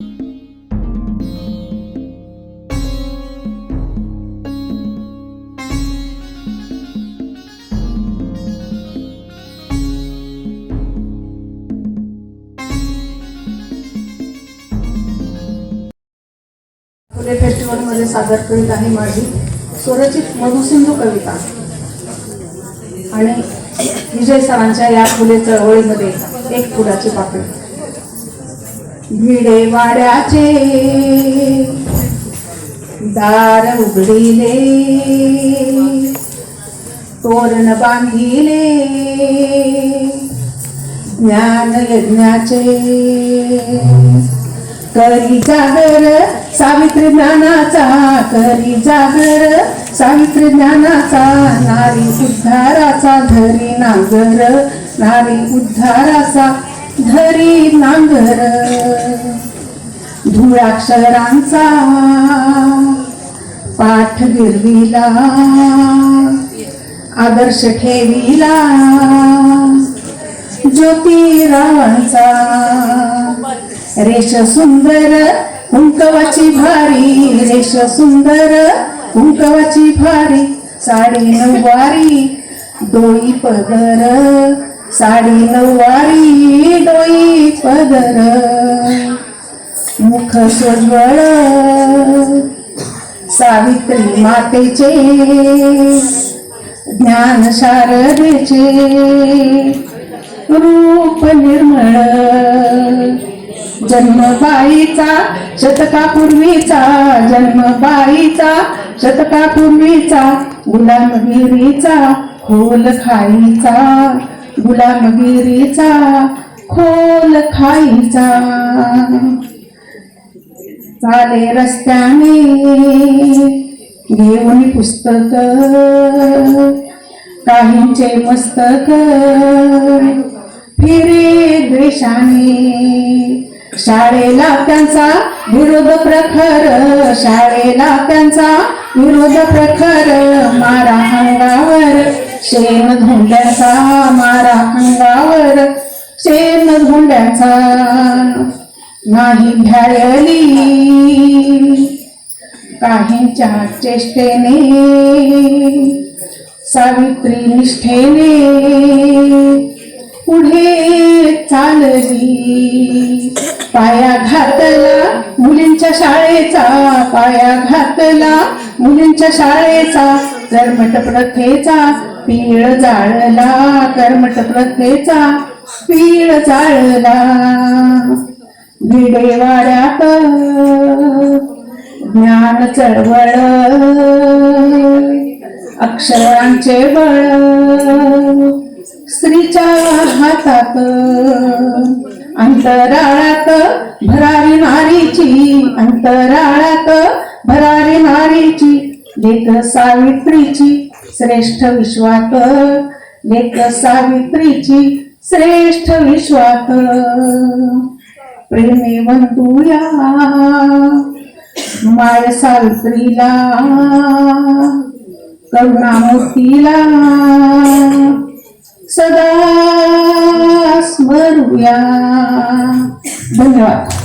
फुले फेस्टिवलमध्ये सादर करीत आहे माझी स्वरचित मधुसिंधू कविता. आणि विजय सरांच्या या फुले चळवळीमध्ये एक फुलाची पाकळी. भिडे वाड्याचे दार उघडिले तोरण बांधिले ज्ञान यज्ञाचे. करी जागर सावित्री ज्ञानाचा करी जागर सावित्री ज्ञानाचा नारी उद्धाराचा धरी नागर नारी उद्धाराचा. धरी नांगर धुळाक्षरांचा पाठ गिरविला आदर्श ठेविला ज्योतिरावांचा रेष सुंदर हुंकवाची भारी रेष सुंदर हुंकवाची भारी साडी नऊवारी डोई पदर साडी नऊवारी डोई पदर. मुख सोज्वळ. सावित्री मातेचे. ज्ञान शारदेचे. रूप निर्मळ. जन्मबाईचा शतकापूर्वीचा जन्मबाईचा शतकापूर्वीचा गुलामगिरीचा खोल खाईचा. गुलामगिरीचा खोल खाईचा चाले रस्त्याने घेऊन पुस्तक काहींचे मस्तक फिरे द्वेषाने. शाळेला त्यांचा विरोध प्रखर शाळेला त्यांचा विरोध प्रखर मारा अंगावर शेण धोंड्याचा मारा अंगावर शेण धोंड्याचा नाही भ्यायली काहींच्या चेष्टेने सावित्री निष्ठेने पुढे चालली. पाया घातला मुलींच्या शाळेचा पाया घातला मुलींच्या शाळेचा कर्मट प्रथेचा पीळ जाळला कर्मट प्रथेचा पीळ जाळला. भिडेवाड्यात ज्ञान चळवळ अक्षरांचे बळ स्त्रीच्या हातात अंतराळात भरारी नारीची अंतराळात भरारी नारीची देत सावित्रीची. श्रेष्ठ विश्वात. लेख सावित्रीची श्रेष्ठ विश्वात. प्रेमे बंधूया. माय सावित्रीला. करुणामूर्तीला. सदा स्मरूया. धन्यवाद.